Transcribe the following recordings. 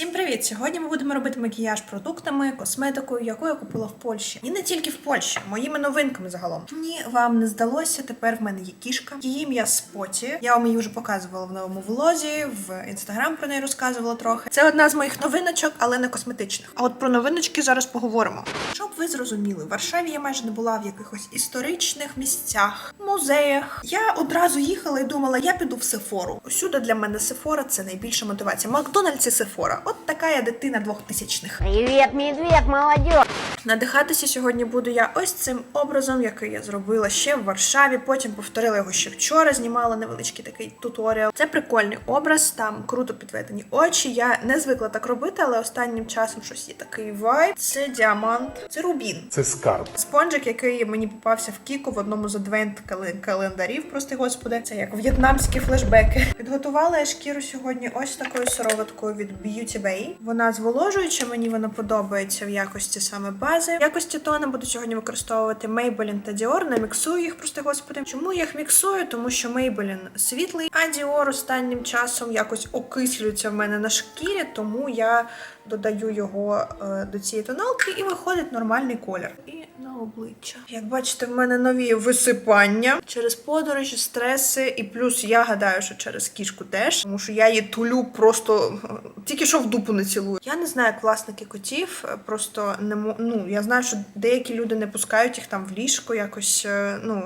Всім привіт! Сьогодні ми будемо робити макіяж продуктами, косметикою, яку я купила в Польщі. І не тільки в Польщі, моїми новинками загалом. Ні, вам не здалося. Тепер в мене є кішка. Її ім'я Споті. Я вам її вже показувала в новому влозі, в інстаграм про неї розказувала трохи. Це одна з моїх новиночок, але не косметичних. А от про новиночки зараз поговоримо. Щоб ви зрозуміли, в Варшаві я майже не була в якихось історичних місцях, музеях. Я одразу їхала і думала, я піду в Сефору. Усюди для мене Сефора це найбільша мотивація. Макдональдс і Сефора. От така я дитина двохтисячних. Привет, медведь, молодежь! Надихатися сьогодні буду я ось цим образом, який я зробила ще в Варшаві. Потім повторила його ще вчора. Знімала невеличкий такий туторіал. Це прикольний образ, там круто підведені очі. Я не звикла так робити, але останнім часом щось є такий вайб. Це діамант, це рубін. Це скарб. Спонжик, який мені попався в кіку в одному з адвент календарів, прости господи, це як в'єтнамські флешбеки. Підготувала я шкіру сьогодні ось такою сироваткою від Beauty Bay. Вона зволожуюча, мені вона подобається в якості саме бази. В якості тона буду сьогодні використовувати Maybelline та Dior. Не міксую їх, прости господи. Чому я їх міксую? Тому що Maybelline світлий, а Dior останнім часом якось окислюється в мене на шкірі, тому я додаю його е, до цієї тоналки і виходить нормальний колір. І на обличчя. Як бачите, в мене нові висипання через подорожі, стреси, і плюс я гадаю, що через кішку теж, тому що я її тулю просто е, тільки що в дупу не цілую. Я не знаю, як власники котів, е, просто не ну я знаю, що деякі люди не пускають їх там в ліжко, якось е, ну.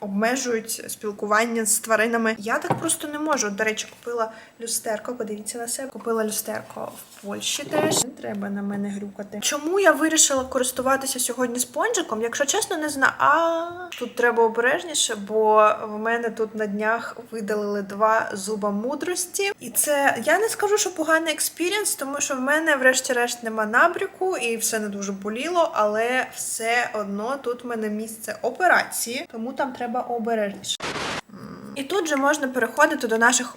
Обмежують спілкування з тваринами. Я так просто не можу. До речі, купила люстерко. Подивіться на себе. Купила люстерко в Польщі теж. Треба на мене грюкати. Чому я вирішила користуватися сьогодні спонжиком? Якщо чесно, не знаю. А тут треба обережніше, бо в мене тут на днях видалили два зуба мудрості. І це я не скажу, що поганий експірієнс, тому що в мене, врешті-решт, нема набряку і все не дуже боліло, але все одно тут в мене місце операції, тому там треба обережніше. І тут же можна переходити до наших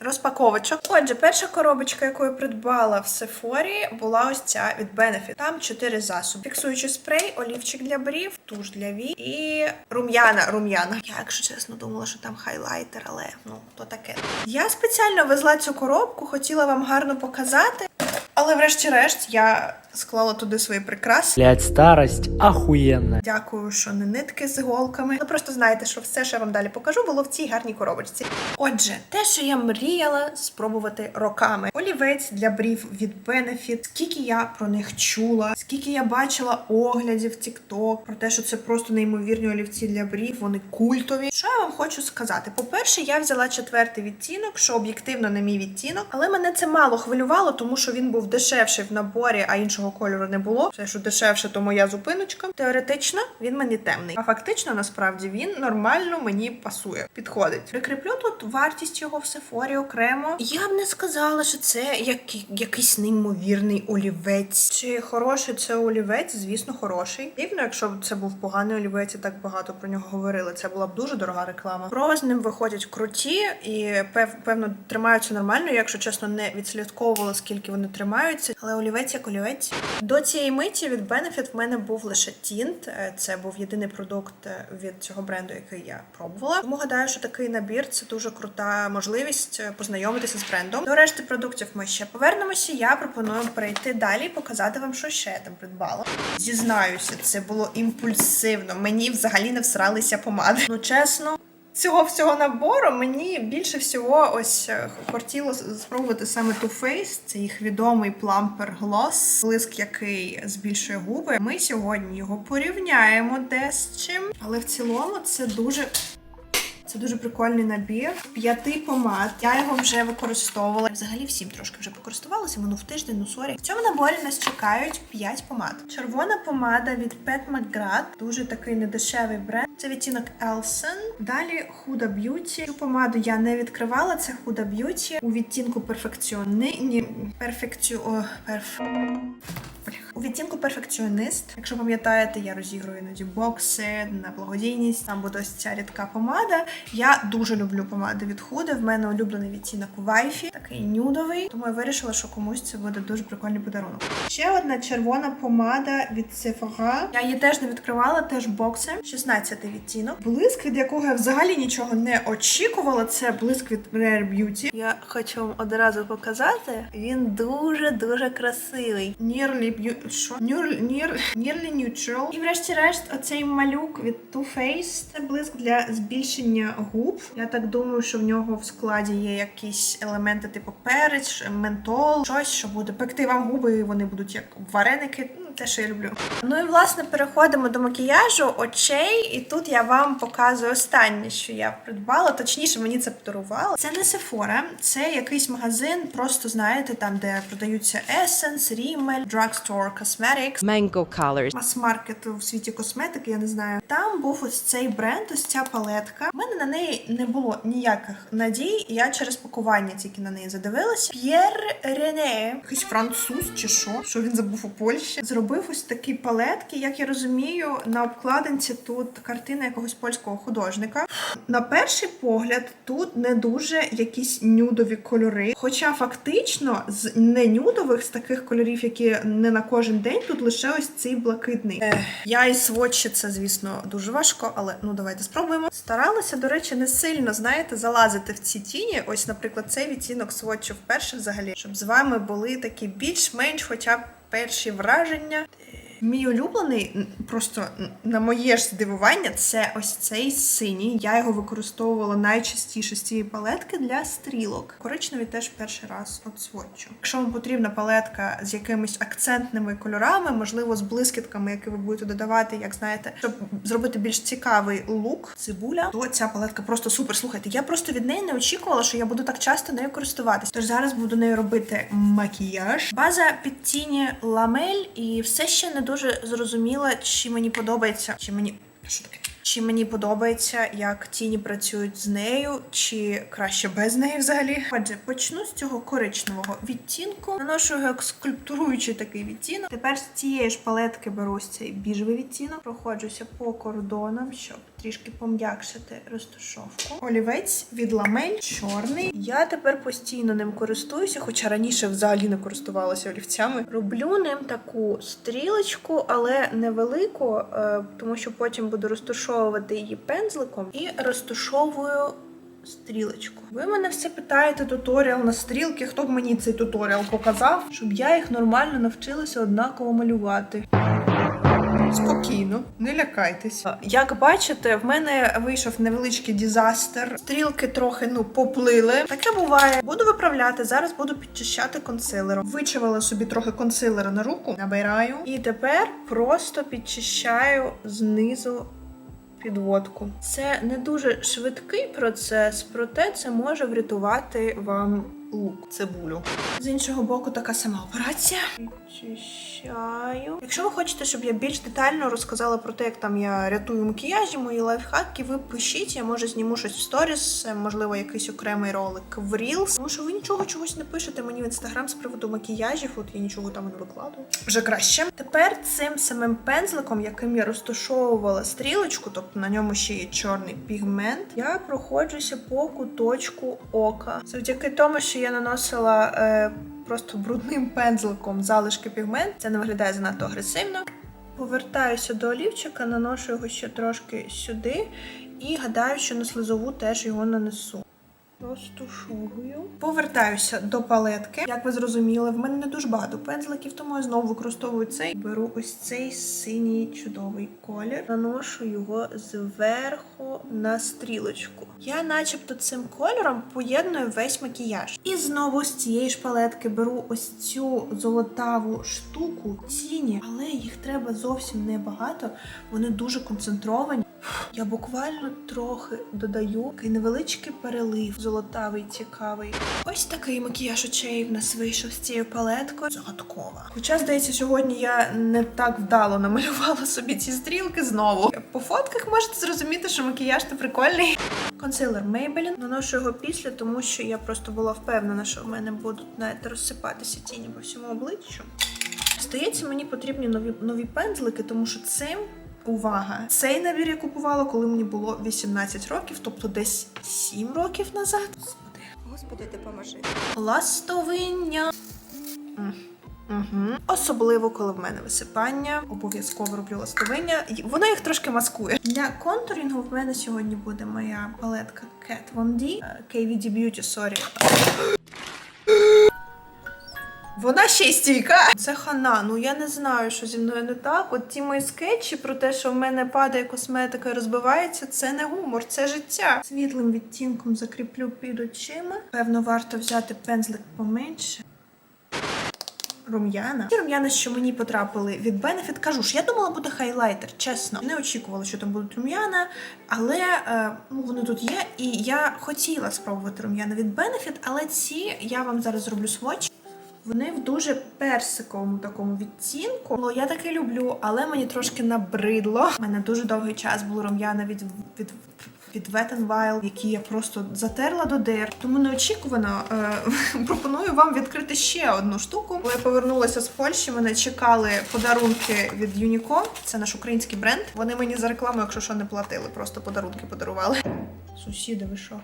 розпаковочок. Отже, перша коробочка, яку я придбала в Сефорі, була ось ця від Benefit. Там чотири засоби: фіксуючий спрей, олівчик для брів, туш для вій і рум'яна. Рум'яна. Я, якщо чесно, думала, що там хайлайтер, але ну то таке. Я спеціально везла цю коробку, хотіла вам гарно показати. Але врешті-решт я склала туди свої прикраси. Блять, старость охуенная. Дякую, що не нитки з іголками. Ну просто знаєте, що все, що я вам далі покажу, було в цій гарній коробочці. Отже, те, що я мріяла спробувати роками. Олівець для брів від Benefit. Скільки я про них чула, скільки я бачила оглядів TikTok про те, що це просто неймовірні олівці для брів, вони культові. Що я вам хочу сказати? По-перше, я взяла четвертий відтінок, що об'єктивно не мій відтінок, але мене це мало хвилювало, тому що він був дешевший в наборі, а іншого кольору не було. Все, що дешевше, то моя зупиночка. Теоретично він мені темний, а фактично насправді він нормально мені пасує. Підходить. Прикріплю тут вартість його в Сефорі окремо. Я б не сказала, що це який, якийсь неймовірний олівець. Чи хороший це олівець? Звісно, хороший. Дивно, якщо б це був поганий олівець і так багато про нього говорили. Це була б дуже дорога реклама. Про з ним виходять круті і пев, певно тримаються нормально. Якщо чесно, не відслідковувала, скільки вони тримаються. Але олівець як олівець. До цієї миті від Benefit в мене був лише тінт. Е, Це був єдиний продукт е, від цього бренду, який я пробувала. Тому гадаю, що такий набір це дуже крута можливість е, познайомитися з брендом. До решти продуктів ми ще повернемося. Я пропоную перейти далі і показати вам, що ще я там придбала. Зізнаюся, це було імпульсивно. Мені взагалі не всралися помади. Ну чесно. Цього всього набору мені більше всього ось е, хотіло спробувати саме Too Faced. Це їх відомий плампер Gloss, блиск, який збільшує губи. Ми сьогодні його порівняємо десь чим, але в цілому це дуже. Це дуже прикольний набір. П'яти помад. Я його вже використовувала. Взагалі всім трошки вже покористувалася. Минув тиждень, ну сорі. В цьому наборі нас чекають 5 помад. Червона помада від Pet McGrath. Дуже такий недешевий бренд. Це відтінок Elsen. Далі Huda Beauty. Цю помаду я не відкривала. Це Huda Beauty у відтінку перфекціони. Ні, перфекцію. О, перф... У відтінку перфекціоніст. Якщо пам'ятаєте, я розігрую іноді бокси на благодійність. Там буде ось ця рідка помада. Я дуже люблю помади від худи. В мене улюблений відтінок вайфі, такий нюдовий. Тому я вирішила, що комусь це буде дуже прикольний подарунок. Ще одна червона помада від Sephora. Я її теж не відкривала, теж бокси. 16 відтінок. Блиск, від якого я взагалі нічого не очікувала. Це блиск від Rare Beauty. Я хочу вам одразу показати. Він дуже дуже красивий. Nearly що? Near, near, nearly neutral. І врешті-решт, оцей малюк від Too Faced. Це блиск для збільшення губ. Я так думаю, що в нього в складі є якісь елементи, типу перець, ментол, щось, що буде пекти вам губи, і вони будуть як вареники. Те, що я люблю. Ну і власне переходимо до макіяжу очей, і тут я вам показую останнє, що я придбала. Точніше, мені це подарували. Це не Sephora, це якийсь магазин, просто знаєте, там, де продаються Essence, Rimmel, Drugstore Cosmetics. Mango colors. Мас-маркет в світі косметики, я не знаю. Там був ось цей бренд, ось ця палетка. У мене на неї не було ніяких надій. Я через пакування тільки на неї задивилася. П'єр Рене, якийсь француз чи що, що він забув у Польщі. Зробив ось такі палетки. Як я розумію, на обкладинці тут картина якогось польського художника. На перший погляд, тут не дуже якісь нюдові кольори. Хоча фактично з не нюдових, з таких кольорів, які не на кожен день, тут лише ось цей блакитний. Ех, я і сводчі це, звісно, дуже важко, але ну давайте спробуємо. Старалася, до речі, не сильно, знаєте, залазити в ці тіні. Ось, наприклад, цей відтінок сводчу вперше взагалі, щоб з вами були такі більш-менш, хоча б перші враження. Мій улюблений, просто на моє ж здивування, це ось цей синій. Я його використовувала найчастіше з цієї палетки для стрілок. Коричневий теж перший раз от сводчу. Якщо вам потрібна палетка з якимись акцентними кольорами, можливо, з блискітками, які ви будете додавати, як знаєте, щоб зробити більш цікавий лук, цибуля, то ця палетка просто супер. Слухайте, я просто від неї не очікувала, що я буду так часто нею користуватись. Тож зараз буду нею робити макіяж. База під тіні ламель, і все ще не дуже зрозуміла, чи мені подобається, чи мені. Що таке? Чи мені подобається, як тіні працюють з нею, чи краще без неї взагалі? Отже, почну з цього коричневого відтінку. Наношу його як скульптуруючий такий відтінок. Тепер з цієї ж палетки беру цей біжевий відтінок, проходжуся по кордонам, щоб трішки пом'якшити розташовку. Олівець від ламель чорний. Я тепер постійно ним користуюся, хоча раніше взагалі не користувалася олівцями. Роблю ним таку стрілочку, але невелику, е, тому що потім буду розташовувати її пензликом і розташовую. Стрілочку. Ви мене все питаєте туторіал на стрілки. Хто б мені цей туторіал показав, щоб я їх нормально навчилася однаково малювати. Спокійно, не лякайтесь. Як бачите, в мене вийшов невеличкий дізастер. Стрілки трохи ну поплили. Таке буває. Буду виправляти. Зараз буду підчищати консилером. Вичавила собі трохи консилера на руку, набираю. І тепер просто підчищаю знизу підводку. Це не дуже швидкий процес, проте це може врятувати вам лук, цибулю. З іншого боку, така сама операція. Підчищаю. Якщо ви хочете, щоб я більш детально розказала про те, як там я рятую макіяжі, мої лайфхаки, ви пишіть, я може зніму щось в сторіс, можливо, якийсь окремий ролик в Reels. Тому що ви нічого чогось не пишете мені в інстаграм з приводу макіяжів, от я нічого там не викладую. Вже краще. Тепер цим самим пензликом, яким я розташовувала стрілочку, тобто на ньому ще є чорний пігмент, я проходжуся по куточку ока. Завдяки тому, що я наносила е, просто брудним пензликом залишки пігмент, це не виглядає занадто агресивно. Повертаюся до олівчика, наношу його ще трошки сюди і гадаю, що на слизову теж його нанесу. Розтушовую. Повертаюся до палетки. Як ви зрозуміли, в мене не дуже багато пензликів, тому я знову використовую цей. Беру ось цей синій чудовий колір, наношу його зверху на стрілочку. Я, начебто, цим кольором поєдную весь макіяж. І знову з цієї ж палетки беру ось цю золотаву штуку тіні, але їх треба зовсім небагато. Вони дуже концентровані. Я буквально трохи додаю такий невеличкий перелив, золотавий, цікавий. Ось такий макіяж очей в нас вийшов з цією палеткою. Загадкова. Хоча, здається, сьогодні я не так вдало намалювала собі ці стрілки знову. По фотках можете зрозуміти, що макіяж то прикольний. Консилер Maybelline. Наношу його після, тому що я просто була впевнена, що в мене будуть знаєте, розсипатися тіні по всьому обличчю. Здається, мені потрібні нові, нові пензлики, тому що цим. Увага! Цей набір я купувала, коли мені було 18 років, тобто десь 7 років назад. Господи. Господи, допоможи. Ластовиння. Угу. Особливо, коли в мене висипання, обов'язково роблю ластовиння. Воно їх трошки маскує. Для контурінгу в мене сьогодні буде моя палетка Kat Von D, е, KVD Beauty, sorry. Вона ще й стійка. Це хана. Ну я не знаю, що зі мною не так. От ті мої скетчі про те, що в мене падає косметика і розбивається, це не гумор, це життя. Світлим відтінком закріплю під очима. Певно, варто взяти пензлик поменше. Рум'яна. Ті рум'яна, що мені потрапили від Benefit, кажу ж, я думала, буде хайлайтер, чесно. Не очікувала, що там будуть рум'яна, але е, ну, вони тут є. І я хотіла спробувати рум'яна від Benefit, але ці я вам зараз зроблю сводч. Вони в дуже персиковому такому відтінку. Ну, я таке люблю, але мені трошки набридло. У мене дуже довгий час були рум'яна від, від, від Wet які я просто затерла до дир. Тому неочікувано е, пропоную вам відкрити ще одну штуку. Коли я повернулася з Польщі, мене чекали подарунки від Unico. Це наш український бренд. Вони мені за рекламу, якщо що, не платили, просто подарунки подарували. Сусіди, ви що?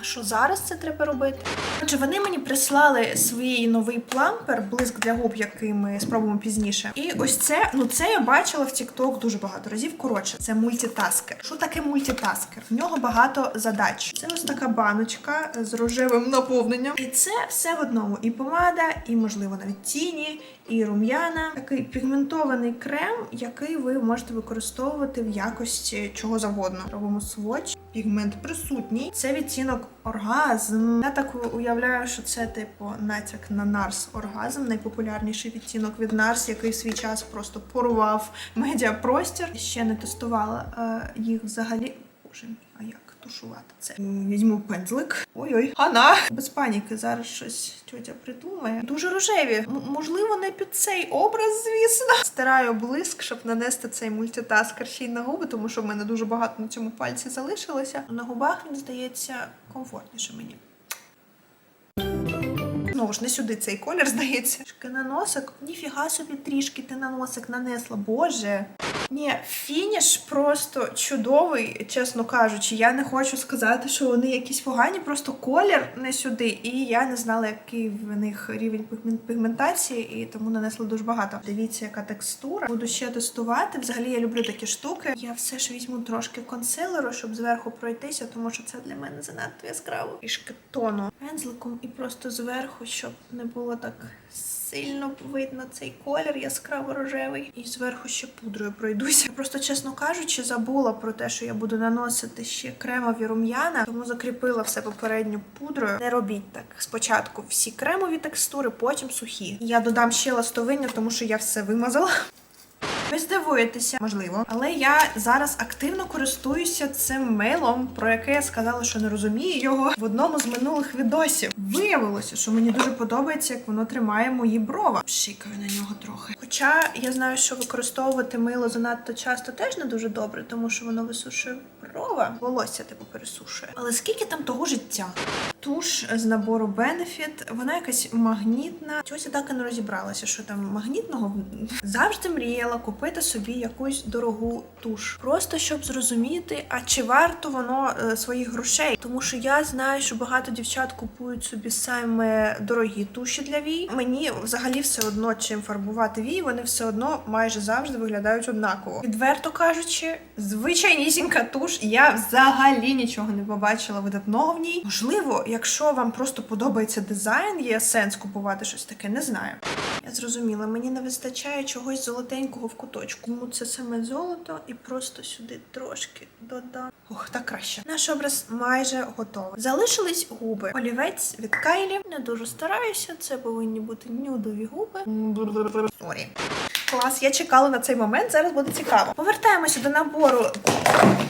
А що зараз це треба робити? Отже, вони мені прислали свій новий плампер, блиск для губ, який ми спробуємо пізніше. І ось це, ну це я бачила в TikTok дуже багато разів. Коротше, це мультитаскер. Що таке мультитаскер? В нього багато задач. Це ось така баночка з рожевим наповненням. І це все в одному: і помада, і можливо навіть тіні, і рум'яна. Такий пігментований крем, який ви можете використовувати в якості чого завгодно. Робимо сводч. Пігмент присутній. Це відтінок оргазм. Я так уявляю, що це типу натяк на Нарс оргазм, найпопулярніший відтінок від Нарс, який в свій час просто порвав медіапростір. Ще не тестувала е, їх взагалі. Боже а як тушувати це? Візьму пензлик. Ой-ой, хана! Без паніки, зараз щось тьотя придумає. Дуже рожеві. М- можливо, не під цей образ, звісно. Стираю блиск, щоб нанести цей мультитаскер ще й на губи, тому що в мене дуже багато на цьому пальці залишилося. На губах він здається комфортніше мені. Знову ж не сюди цей колір, здається. Трішки на носик. Ніфіга собі трішки ти на носик нанесла. Боже. Ні, фініш просто чудовий, чесно кажучи. Я не хочу сказати, що вони якісь погані, просто колір не сюди. І я не знала, який в них рівень пігментації, і тому нанесла дуже багато. Дивіться, яка текстура. Буду ще тестувати. Взагалі я люблю такі штуки. Я все ж візьму трошки консилеру, щоб зверху пройтися, тому що це для мене занадто яскраво. Трішки тону пензликом і просто зверху, щоб не було так сильно видно цей колір яскраво рожевий. І зверху ще пудрою пройдуся. Я Просто, чесно кажучи, забула про те, що я буду наносити ще кремові рум'яна, тому закріпила все попередньо пудрою. Не робіть так. Спочатку всі кремові текстури, потім сухі. Я додам ще ластовиння, тому що я все вимазала. Ви здивуєтеся, можливо, але я зараз активно користуюся цим мейлом, про яке я сказала, що не розумію його в одному з минулих відосів. Виявилося, що мені дуже подобається, як воно тримає мої брова. Шикаю на нього трохи. Хоча я знаю, що використовувати мило занадто часто теж не дуже добре, тому що воно висушує брова. Волосся типу пересушує. Але скільки там того життя? Туш з набору Benefit, вона якась магнітна. Тьося так і не розібралася, що там магнітного. Завжди мріяла купити собі якусь дорогу туш. Просто щоб зрозуміти, а чи варто воно е, своїх грошей. Тому що я знаю, що багато дівчат купують собі саме дорогі туші для вій. Мені взагалі все одно чим фарбувати вій, вони все одно майже завжди виглядають однаково. Відверто кажучи, звичайнісінька туш. Я взагалі нічого не побачила видатного в ній. Можливо, якщо вам просто подобається дизайн, є сенс купувати щось таке, не знаю. Я зрозуміла, мені не вистачає чогось золотенького в куточку. Тому це саме золото і просто сюди трошки додам. Ох, так краще. Наш образ майже готовий. Залишились губи. Олівець від Кайлі. Не дуже стараюся. Це повинні бути нюдові губи. Сорі. Клас, я чекала на цей момент, зараз буде цікаво. Повертаємося до набору.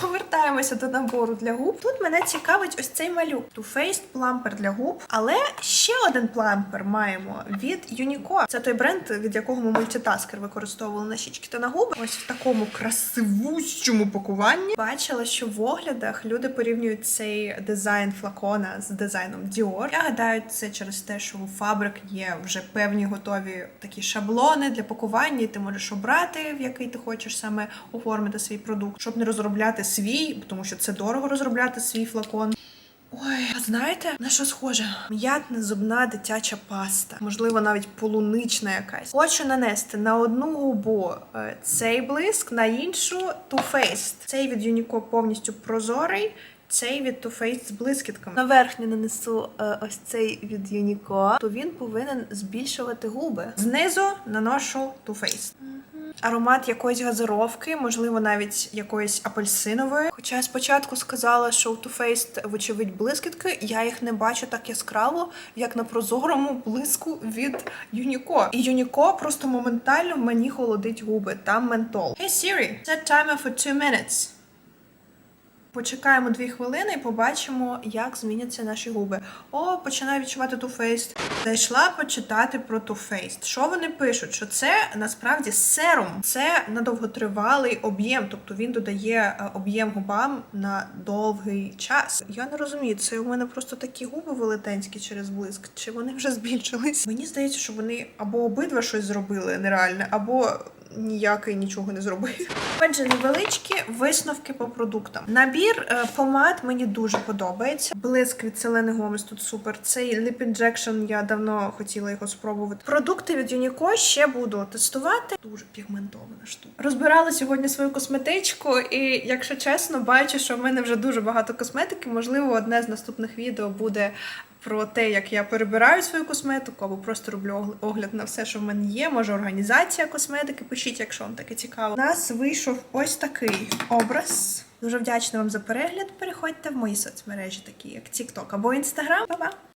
Повертаємося до набору для губ. Тут мене цікавить ось цей малюк. Too Faced плампер для губ. Але ще один плампер маємо від Unico. Це той бренд, від якого ми мультитаскер використовували на щічки та на губи. Ось в такому красивущому пакуванні. Бачила, що в оглядах люди порівнюють цей дизайн флакона з дизайном Dior. Я гадаю, це через те, що у фабрик є вже певні готові такі шаблони для пакування, ти можеш обрати, в який ти хочеш саме оформити свій продукт, щоб не розробляти свій, тому що це дорого розробляти свій флакон. Ой, а знаєте, на що схоже? М'ятна зубна дитяча паста, можливо, навіть полунична якась. Хочу нанести на одну губу е, цей блиск, на іншу Too Faced. Цей від Unico повністю прозорий. Цей від Too Faced з блискітками. На верхню нанесу е, ось цей від Unico, то він повинен збільшувати губи. Знизу наношу Too Faced. Аромат якоїсь газировки, можливо, навіть якоїсь апельсинової. Хоча я спочатку сказала, що у Too Faced, вочевидь, блискітки, я їх не бачу так яскраво, як на прозорому блиску від Unico. І Unico просто моментально мені холодить губи. Там ментол. Hey Siri, set timer for two minutes. Почекаємо дві хвилини і побачимо, як зміняться наші губи. О, починаю відчувати Too Faced. Зайшла почитати про Too Faced. Що вони пишуть? Що це насправді серум, це на довготривалий об'єм, тобто він додає е, об'єм губам на довгий час. Я не розумію, це у мене просто такі губи велетенські через блиск, чи вони вже збільшились? Мені здається, що вони або обидва щось зробили нереальне, або ніякий нічого не зробив. Отже, невеличкі висновки по продуктам. Набір е, помад мені дуже подобається. Блиск від Селени Гомес тут супер. Цей Lip Injection я давно хотіла його спробувати. Продукти від Unico ще буду тестувати. Дуже пігментована штука. Розбирала сьогодні свою косметичку, і якщо чесно, бачу, що в мене вже дуже багато косметики. Можливо, одне з наступних відео буде про те, як я перебираю свою косметику, або просто роблю огл- огляд на все, що в мене є. Може, організація косметики. Пишіть, якщо вам таке цікаво. У нас вийшов ось такий образ. Дуже вдячна вам за перегляд. Переходьте в мої соцмережі, такі як TikTok або Instagram. Па-па!